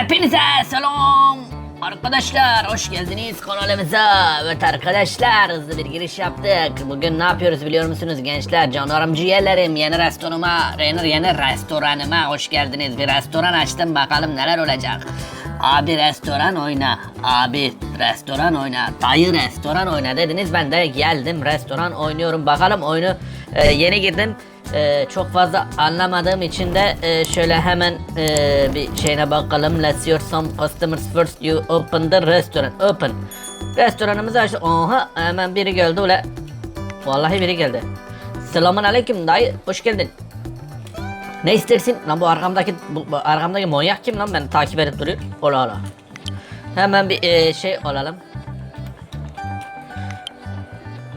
Hepinize selam. Arkadaşlar hoş geldiniz kanalımıza. Evet arkadaşlar hızlı bir giriş yaptık. Bugün ne yapıyoruz biliyor musunuz gençler? Canlarım ciğerlerim yeni restoranıma, yeni, yeni restoranıma hoş geldiniz. Bir restoran açtım bakalım neler olacak. Abi restoran oyna, abi restoran oyna, dayı restoran oyna dediniz. Ben de geldim restoran oynuyorum. Bakalım oyunu e, yeni girdim. Ee, çok fazla anlamadığım için de e, şöyle hemen e, bir şeyine bakalım. Let's your some customers first you open the restaurant. Open. Restoranımızı açtık. Oha hemen biri geldi ule. Vallahi biri geldi. Selamun aleyküm dayı. Hoş geldin. Ne istersin? Lan bu arkamdaki bu, bu arkamdaki manyak kim lan beni takip edip duruyor? Ola ola. Hemen bir e, şey alalım.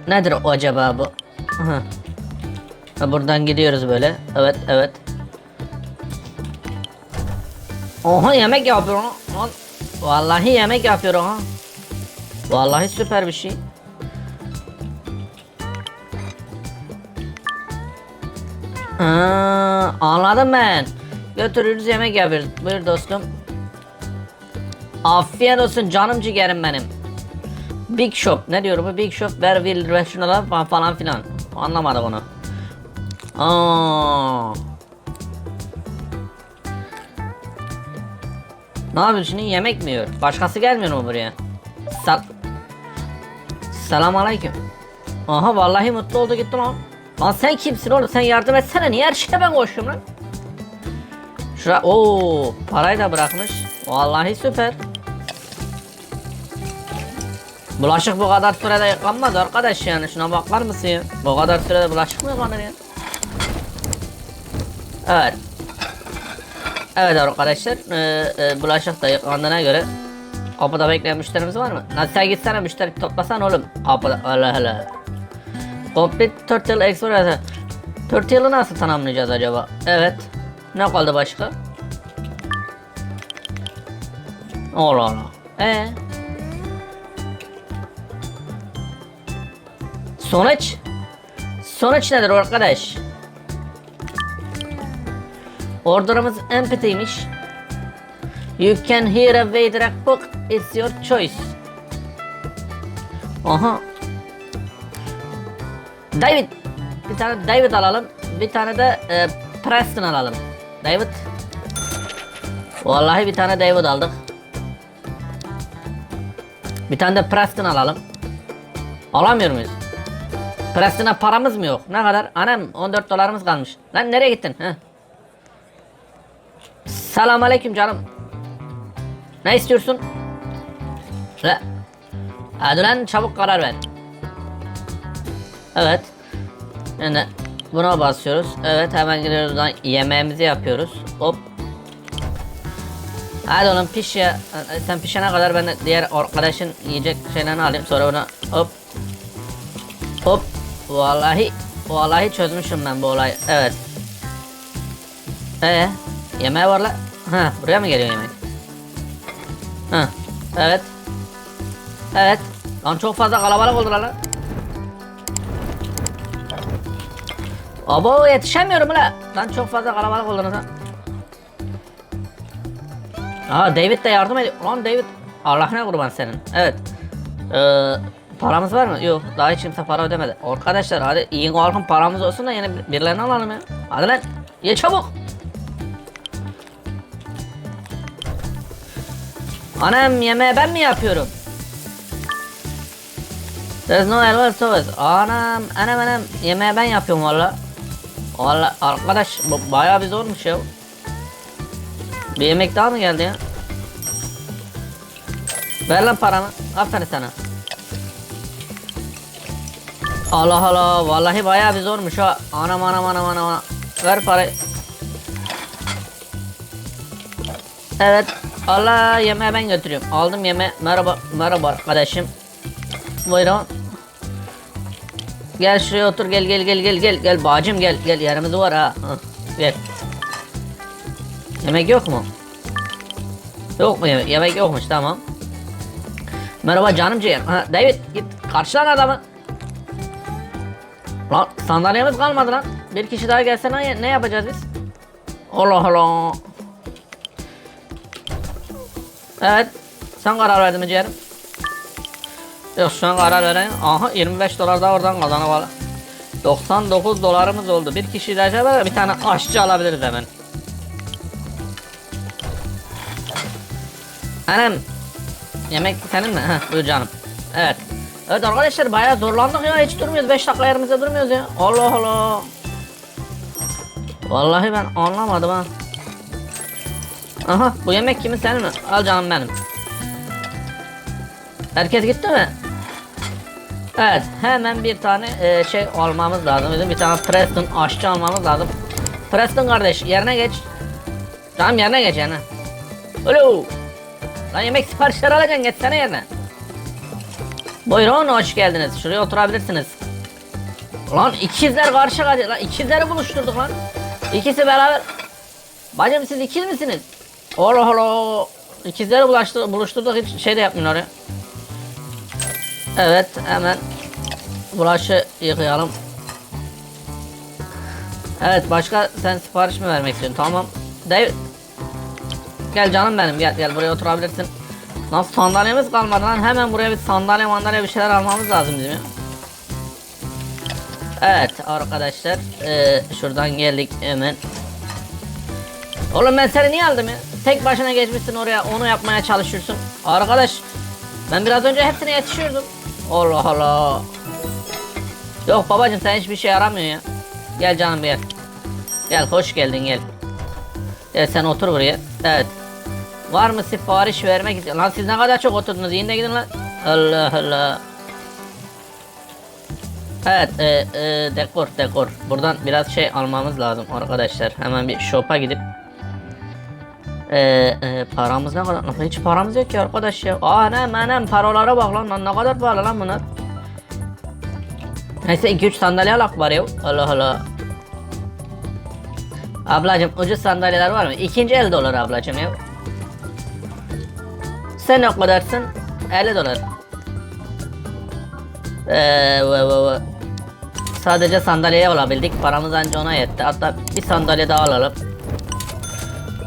Nedir o acaba bu? Hı. Ha, buradan gidiyoruz böyle. Evet, evet. Oha yemek yapıyor ha. Lan, Vallahi yemek yapıyor ha. Vallahi süper bir şey. Ha, anladım ben. Götürürüz yemek yapıyoruz. Buyur dostum. Afiyet olsun canım ciğerim benim. Big Shop ne diyor bu Big Shop where will falan falan filan. Anlamadım onu. Aa. Ne yapıyorsun şimdi yemek mi yiyor? Başkası gelmiyor mu buraya? Sal Selam aleyküm. Aha vallahi mutlu oldu gitti lan. Lan sen kimsin oğlum? Sen yardım etsene. Niye her şeye ben koşuyorum lan? Şura o parayı da bırakmış. Vallahi süper. Bulaşık bu kadar sürede yıkanmaz arkadaş yani şuna bakar mısın ya? Bu kadar sürede bulaşık mı yıkanır ya? Evet. Evet arkadaşlar, e, e, bulaşık da yıkandığına göre kapıda bekleyen müşterimiz var mı? Lan sen gitsene müşteri toplasan oğlum. Kapıda, Allah Allah. Complete Turtle Explorer. Turtle'ı nasıl tanımlayacağız acaba? Evet. Ne kaldı başka? Allah Allah. Ee? Sonuç? Sonuç nedir arkadaş? Order'ımız empty'ymiş. You can hear a waiter book. It's your choice. Aha. David. Bir tane David alalım. Bir tane de e, Preston alalım. David. Vallahi bir tane David aldık. Bir tane de Preston alalım. Alamıyor muyuz? Preston'a paramız mı yok? Ne kadar? Anam 14 dolarımız kalmış. Lan nereye gittin? Heh. Selam aleyküm canım. Ne istiyorsun? Le. Hadi lan çabuk karar ver. Evet. Yani buna basıyoruz. Evet hemen gidiyoruz lan yemeğimizi yapıyoruz. Hop. Hadi oğlum piş ya. Sen pişene kadar ben de diğer arkadaşın yiyecek şeylerini alayım. Sonra buna hop. Hop. Vallahi vallahi çözmüşüm ben bu olayı. Evet. Ee, yemeğe var la. Ha, buraya mı geliyor yemek? Ha, evet. Evet. Lan çok fazla kalabalık oldular lan. Abo yetişemiyorum la. Lan çok fazla kalabalık oldunuz ha. Aa David de yardım ediyor. Lan David. Allah ne kurban senin. Evet. Ee, paramız var mı? Yok. Daha hiç kimse para ödemedi. Arkadaşlar hadi iyi kalkın paramız olsun da yine birilerini alalım ya. Hadi lan. Ye çabuk. Anam yemeği ben mi yapıyorum? There's no elbow service. Anam, anam anam yemeği ben yapıyorum valla. Valla arkadaş bu bayağı bir zormuş ya. Bir yemek daha mı geldi ya? Ver lan paranı. Aferin sana. Allah Allah vallahi bayağı bir zormuş ha. Anam anam anam anam. Ver parayı. Evet. Allah yemeği ben götürüyorum. Aldım yemeği. Merhaba merhaba arkadaşım. Buyurun. Gel şuraya otur gel gel gel gel gel gel bacım gel gel yerimiz var ha. Gel. Yemek yok mu? Yok mu yemek? Yemek yokmuş tamam. Merhaba canım ciğerim. Ha, David git karşılan adamı. Lan sandalyemiz kalmadı lan. Bir kişi daha gelse ne yapacağız biz? Allah Allah. Evet. Sen karar verdin mi ciğerim? Yok şu karar veren. Aha 25 dolar da oradan kazanı var. 99 dolarımız oldu. Bir kişi acaba bir tane aşçı alabiliriz hemen. Annem. Yemek senin mi? Heh, buyur canım. Evet. Evet arkadaşlar bayağı zorlandık ya hiç durmuyoruz 5 dakika yerimizde durmuyoruz ya. Allah Allah. Vallahi ben anlamadım ha. Aha bu yemek kimin senin mi? Al canım benim. Herkes gitti mi? Evet hemen bir tane e, şey almamız lazım. Bizim bir tane Preston aşçı almamız lazım. Preston kardeş yerine geç. Tamam yerine geç yerine. Alo. Lan yemek siparişleri alacaksın geçsene yerine. Buyurun hoş geldiniz. Şuraya oturabilirsiniz. Lan ikizler karşı karşıya. Lan ikizleri buluşturduk lan. İkisi beraber. Bacım siz ikiz misiniz? Allah Allah. İkizleri bulaştı, buluşturduk hiç şey de yapmıyorlar ya. Evet hemen bulaşı yıkayalım. Evet başka sen sipariş mi vermek istiyorsun? Tamam. David. Gel canım benim gel gel buraya oturabilirsin. Nasıl sandalyemiz kalmadı lan hemen buraya bir sandalye mandalye bir şeyler almamız lazım değil mi? Evet arkadaşlar eee, şuradan geldik hemen. Oğlum ben seni niye aldım ya? Tek başına geçmişsin oraya onu yapmaya çalışıyorsun. Arkadaş ben biraz önce hepsine yetişiyordum. Allah Allah. Yok babacım sen hiçbir şey yaramıyor ya. Gel canım gel. Gel hoş geldin gel. Gel sen otur buraya. Evet. Var mı sipariş vermek istiyor? Lan siz ne kadar çok oturdunuz. Yiyin de gidin lan. Allah Allah. Evet, e, e, dekor, dekor. Buradan biraz şey almamız lazım arkadaşlar. Hemen bir shop'a gidip e, e, paramız ne kadar? Hiç paramız yok ki arkadaş ya. Aa ne menem paralara bak lan, lan ne kadar pahalı lan bunlar. Neyse 2-3 sandalye alak var ya. Allah Allah. Ablacım ucuz sandalyeler var mı? İkinci el dolar ablacım ya. Sen ne kadarsın? 50 dolar. Ee, ve, ve, ve. Sadece sandalyeye alabildik. Paramız anca ona yetti. Hatta bir sandalye daha alalım.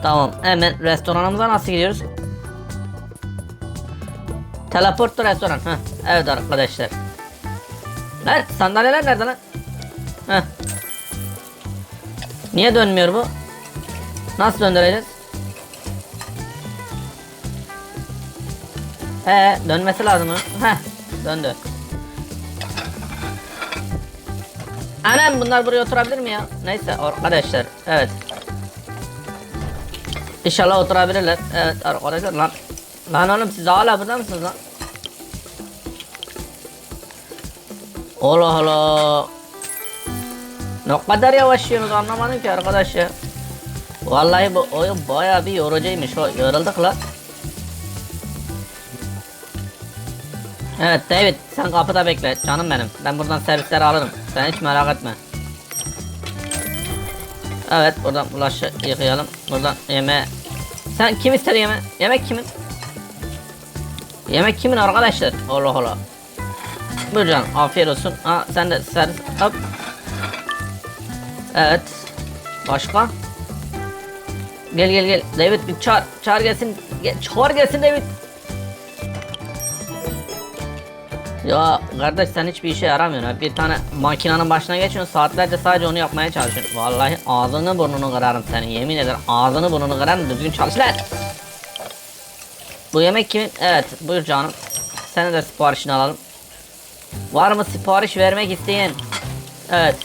Tamam. Hemen restoranımıza nasıl gidiyoruz? Teleport to restoran. Heh. Evet arkadaşlar. Lan sandalyeler nerede lan? Heh. Niye dönmüyor bu? Nasıl döndüreceğiz? He dönmesi lazım? Heh döndü. Anam bunlar buraya oturabilir mi ya? Neyse arkadaşlar evet. İnşallah oturabilirler. Evet arkadaşlar lan. Lan oğlum siz hala burada mısınız lan? Allah Allah. Ne kadar yavaş yiyorsunuz anlamadım ki arkadaş ya. Vallahi bu oyun bayağı bir yorucuymuş. O yorulduk lan. Evet David sen kapıda bekle canım benim. Ben buradan servisleri alırım. Sen hiç merak etme. Evet buradan bulaşı yıkayalım. Buradan yemeğe. Sen kim istedi yeme? Yemek kimin? Yemek kimin arkadaşlar? Allah Allah. Buyur canım afiyet olsun. Ha sen de servis hop. Evet. Başka? Gel gel gel. David bir çağır. Çağır gelsin. Gel, çağır gelsin David. Ya kardeş sen hiçbir işe yaramıyorsun. ha. Bir tane makinenin başına geçiyorsun saatlerce sadece onu yapmaya çalışıyorsun. Vallahi ağzını burnunu kırarım senin yemin ederim ağzını burnunu kırarım düzgün çalış lan. Bu yemek kimin? Evet buyur canım. Senin de siparişini alalım. Var mı sipariş vermek isteyen? Evet.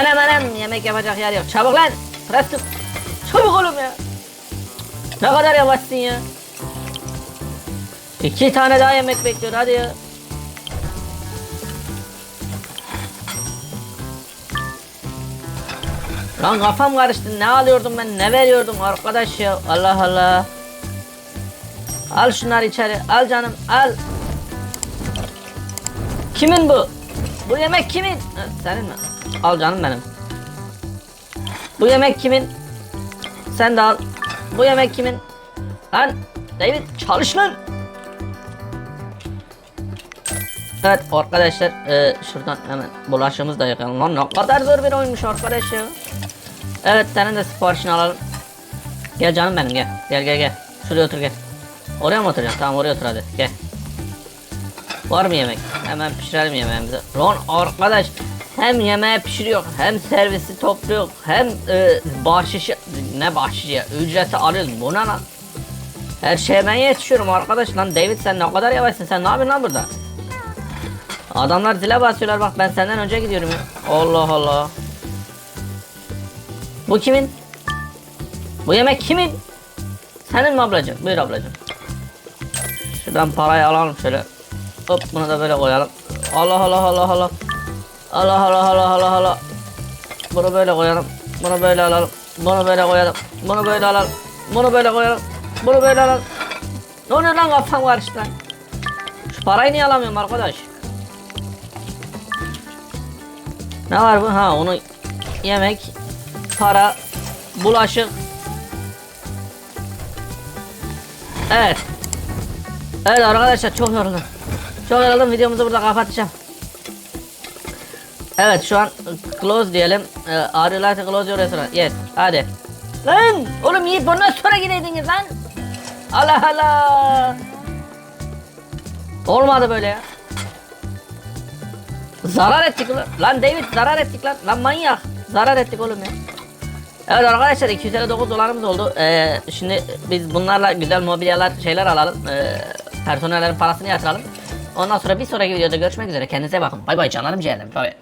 Anam anam yemek yapacak yer yok. Çabuk lan. Preston. Çabuk oğlum ya. Ne kadar yavaşsın ya. İki tane daha yemek bekliyor hadi ya. Lan kafam karıştı. Ne alıyordum ben? Ne veriyordum arkadaş ya? Allah Allah. Al şunları içeri. Al canım. Al. Kimin bu? Bu yemek kimin? Senin mi? Al canım benim. Bu yemek kimin? Sen de al. Bu yemek kimin? Lan David çalış lan. Evet arkadaşlar e, şuradan hemen bulaşığımızı da yakalım. Lan ne kadar zor bir oyunmuş arkadaş ya. Evet senin de siparişini alalım. Gel canım benim gel. Gel gel gel. Şuraya otur gel. Oraya mı oturacaksın? Tamam oraya otur hadi. Gel. Var mı yemek? Hemen pişirelim yemeğimizi. Ron arkadaş hem yemeği pişiriyor hem servisi topluyor hem e, bahşişi ne bahşişi ya ücreti alıyoruz bu ne lan? Her şeye ben yetişiyorum arkadaş lan David sen ne kadar yavaşsın sen ne yapıyorsun lan burada? Adamlar zile basıyorlar bak ben senden önce gidiyorum ya. Allah Allah. Bu kimin? Bu yemek kimin? Senin mi ablacığım? Buyur ablacığım. Şuradan parayı alalım şöyle. Hop bunu da böyle koyalım. Allah Allah Allah Allah. Allah Allah Allah Allah Allah. Bunu böyle koyalım. Bunu böyle alalım. Bunu böyle koyalım. Bunu böyle alalım. Bunu böyle koyalım. Bunu böyle alalım. Ne oluyor lan kafam karıştı lan. Şu parayı niye alamıyorum arkadaş? Ne var bu? Ha onu yemek, para, bulaşık. Evet. Evet arkadaşlar çok yoruldum. Çok yoruldum videomuzu burada kapatacağım. Evet şu an close diyelim. Ee, Are you like close your restaurant? Yes. Hadi. Lan oğlum yiyip bundan sonra gideydiniz lan. Allah Allah. Olmadı böyle ya. Zarar ettik lan. Lan David zarar ettik lan. Lan manyak. Zarar ettik oğlum ya. Evet arkadaşlar 259 dolarımız oldu. Ee, şimdi biz bunlarla güzel mobilyalar şeyler alalım. Ee, personellerin parasını yatıralım. Ondan sonra bir sonraki videoda görüşmek üzere. Kendinize bakın. Bay bay canlarım ciğerlerim. Bay bay.